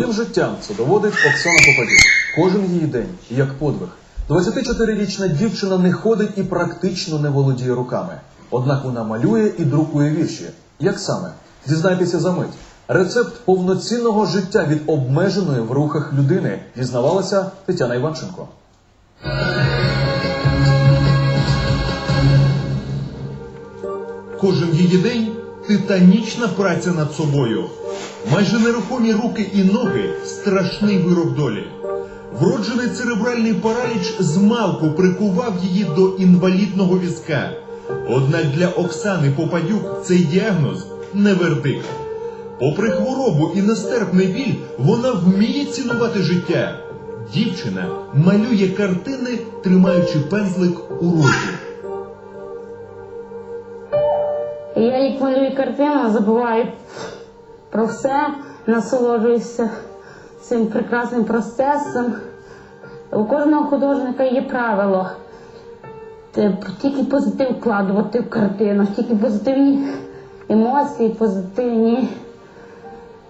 Своїм життям це доводить Оксана Попадюк. Кожен її день як подвиг. 24-річна дівчина не ходить і практично не володіє руками. Однак вона малює і друкує вірші. Як саме? Дізнайтеся за мить. Рецепт повноцінного життя від обмеженої в рухах людини дізнавалася Тетяна Іванченко. Кожен її день титанічна праця над собою. Майже нерухомі руки і ноги страшний вирок долі. Вроджений церебральний параліч змалку прикував її до інвалідного візка. Однак для Оксани Попадюк цей діагноз не вердикт. Попри хворобу і нестерпний біль, вона вміє цінувати життя. Дівчина малює картини, тримаючи пензлик у роті. Малюю картину, забуваю про все, насолоджуюся цим прекрасним процесом. У кожного художника є правило. Тільки позитив вкладувати в картину, тільки позитивні емоції, позитивні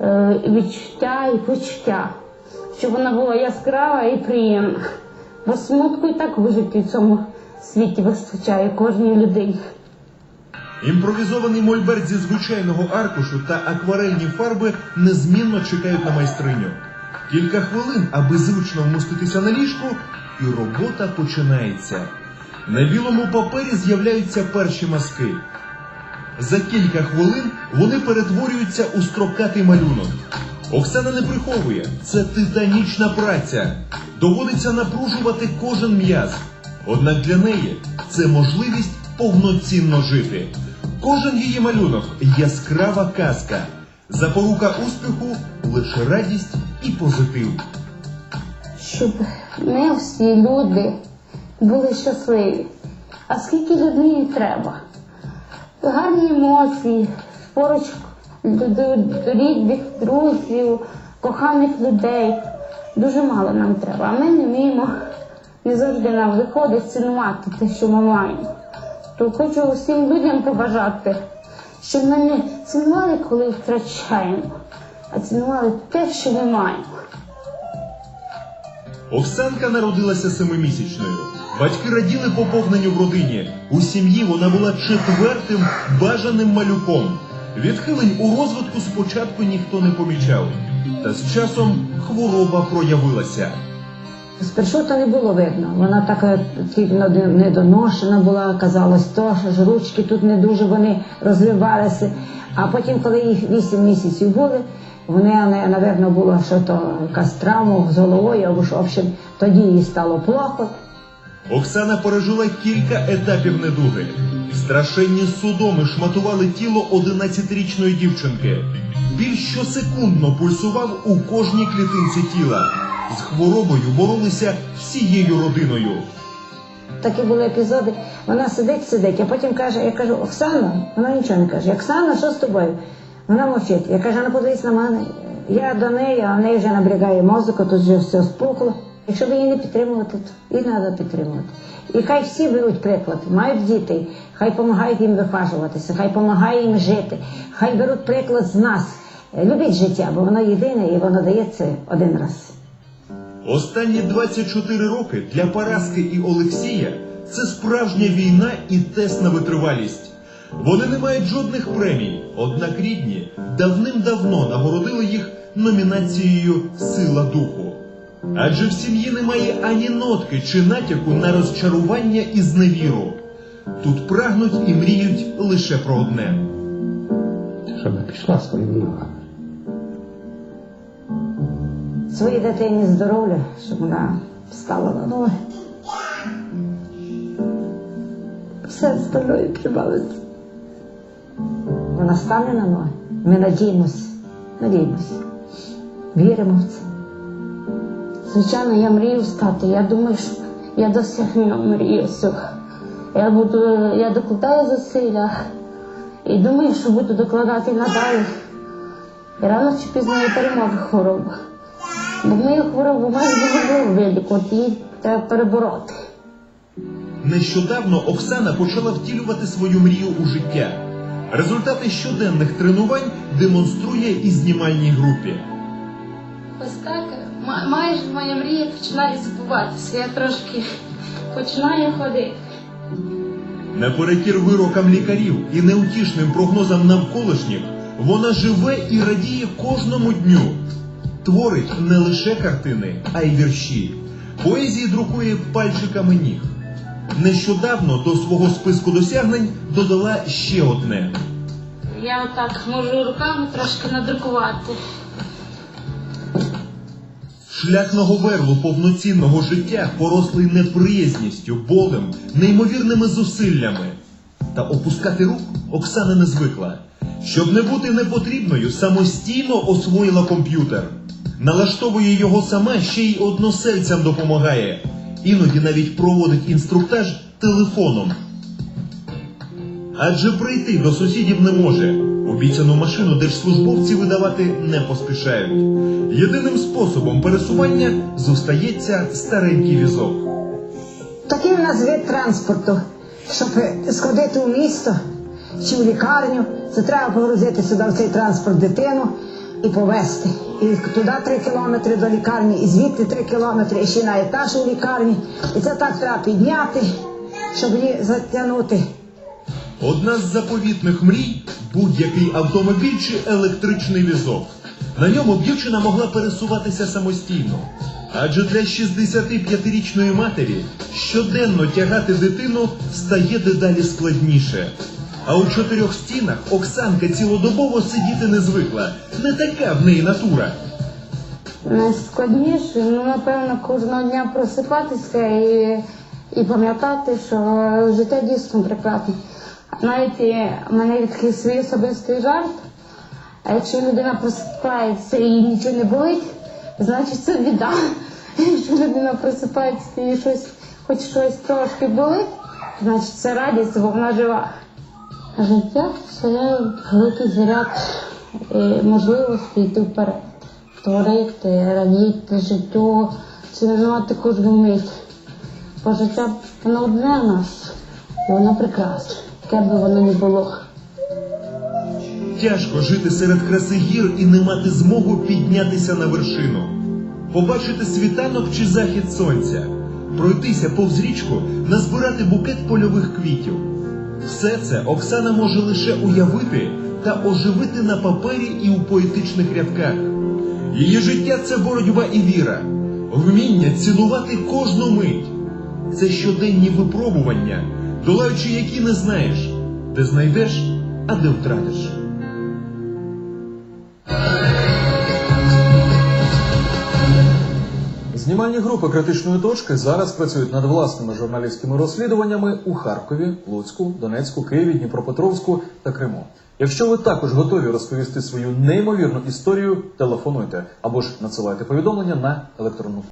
е, відчуття і почуття. Щоб вона була яскрава і приємна. Бо смутку і так вижити в цьому світі вистачає кожній людині. Імпровізований мольберт зі звичайного аркушу та акварельні фарби незмінно чекають на майстриню. Кілька хвилин, аби зручно вмоститися на ліжку, і робота починається. На білому папері з'являються перші мазки. За кілька хвилин вони перетворюються у строкатий малюнок. Оксана не приховує, це титанічна праця. Доводиться напружувати кожен м'яз. Однак для неї це можливість повноцінно жити. Кожен її малюнок яскрава казка. Запорука успіху лише радість і позитив. щоб ми всі люди були щасливі. А скільки людині треба? Гарні емоції, поруч рідних, друзів, коханих людей. Дуже мало нам треба. А ми не вміємо, не завжди нам виходить цінувати те, що ми маємо. То хочу усім людям побажати, щоб ми не цінували, коли втрачаємо, а цінували те, що ми маємо. Оксанка народилася семимісячною. Батьки раділи поповненню в родині. У сім'ї вона була четвертим бажаним малюком. Відхилень у розвитку спочатку ніхто не помічав. Та з часом хвороба проявилася. Спершу то не було видно. Вона така тільки недоношена була, казалось, то що ж ручки тут не дуже вони розвивалися. А потім, коли їх 8 місяців були, вони, напевно, було що то якась травма з головою, або в общем, тоді їй стало плохо. Оксана пережила кілька етапів недуги. Страшенні судоми шматували тіло 11-річної дівчинки. Біль щосекундно пульсував у кожній клітинці тіла. З хворобою боролися всією родиною. Такі були епізоди. Вона сидить, сидить, а потім каже, я кажу, Оксана, вона нічого не каже. Оксана, що з тобою? Вона мовчить. Я кажу, ну подивись на мене. Я до неї, а в неї вже набрягає мозок, тут вже все спухло. Якщо б її не підтримувати, то і треба підтримувати. І хай всі беруть приклад, мають дітей, хай допомагають їм вихажуватися, хай допомагає їм жити, хай беруть приклад з нас. Любіть життя, бо воно єдине і воно дається один раз. Останні 24 роки для Параски і Олексія це справжня війна і тест на витривалість. Вони не мають жодних премій, однак рідні давним-давно нагородили їх номінацією Сила духу. Адже в сім'ї немає ані нотки чи натяку на розчарування і зневіру. Тут прагнуть і мріють лише про одне. щоб пішла своїми ногами. Своїй дитині здоров'я, щоб вона встала на ноги. Все остальное трималося. Вона стане на ноги. Ми надіємось, надіємось. Віримо в це. Звичайно, я мрію встати. Я думаю, що я досягну мрію цього. Я буду, я докладаю зусилля і думаю, що буду докладати надалі. І рано чи пізно я переможу хворобу. Бо мою хворобу майже неможливо вилікувати, її треба перебороти. Нещодавно Оксана почала втілювати свою мрію у життя. Результати щоденних тренувань демонструє і знімальній групі. Ось так ма- майже моя мрія починає збуватися. Я трошки починаю ходити. Наперекір вирокам лікарів і неутішним прогнозам навколишніх, вона живе і радіє кожному дню. Творить не лише картини, а й вірші. Поезії друкує пальчиками ніг. Нещодавно до свого списку досягнень додала ще одне. Я отак можу руками трошки надрукувати. Шлях верлу повноцінного життя порослий неприязністю, болем, неймовірними зусиллями. Та опускати рук Оксана не звикла. Щоб не бути непотрібною, самостійно освоїла комп'ютер. Налаштовує його сама, ще й односельцям допомагає. Іноді навіть проводить інструктаж телефоном. Адже прийти до сусідів не може. Обіцяну машину держслужбовці видавати не поспішають. Єдиним способом пересування зостається старенький візок. Такий у нас вид транспорту, щоб сходити у місто чи в лікарню, це треба погрузити сюди в цей транспорт дитину і повезти. І туди три кілометри до лікарні, і звідти три кілометри, і ще на етаж у лікарні. І це так треба підняти, щоб її затягнути. Одна з заповітних мрій будь-який автомобіль чи електричний візок. На ньому дівчина могла пересуватися самостійно. Адже для 65-річної матері щоденно тягати дитину стає дедалі складніше. А у чотирьох стінах Оксанка цілодобово сидіти не звикла. Не така в неї натура. Найскладніше, ну напевно, кожного дня просипатися і, і пам'ятати, що життя дійсно прекрасне. Навіть в мене є такий свій особистий жарт. А якщо людина просипається і нічого не болить, значить це біда. Якщо людина просипається і щось, хоч щось трошки болить, значить це радість, бо вона жива. Життя це великий заряд е, можливості йти вперед, творити, радіти життю, цінувати кожну мить. Бо життя воно одне в нас, і воно прекрасне, яке би воно не було. Тяжко жити серед краси гір і не мати змогу піднятися на вершину, побачити світанок чи захід сонця, пройтися повз річку, назбирати букет польових квітів. Все це Оксана може лише уявити та оживити на папері і у поетичних рядках. Її життя це боротьба і віра, вміння цінувати кожну мить. Це щоденні випробування, долаючи які не знаєш, де знайдеш, а де втратиш. Знімальні групи критичної точки зараз працюють над власними журналістськими розслідуваннями у Харкові, Луцьку, Донецьку, Києві, Дніпропетровську та Криму. Якщо ви також готові розповісти свою неймовірну історію, телефонуйте або ж надсилайте повідомлення на електронну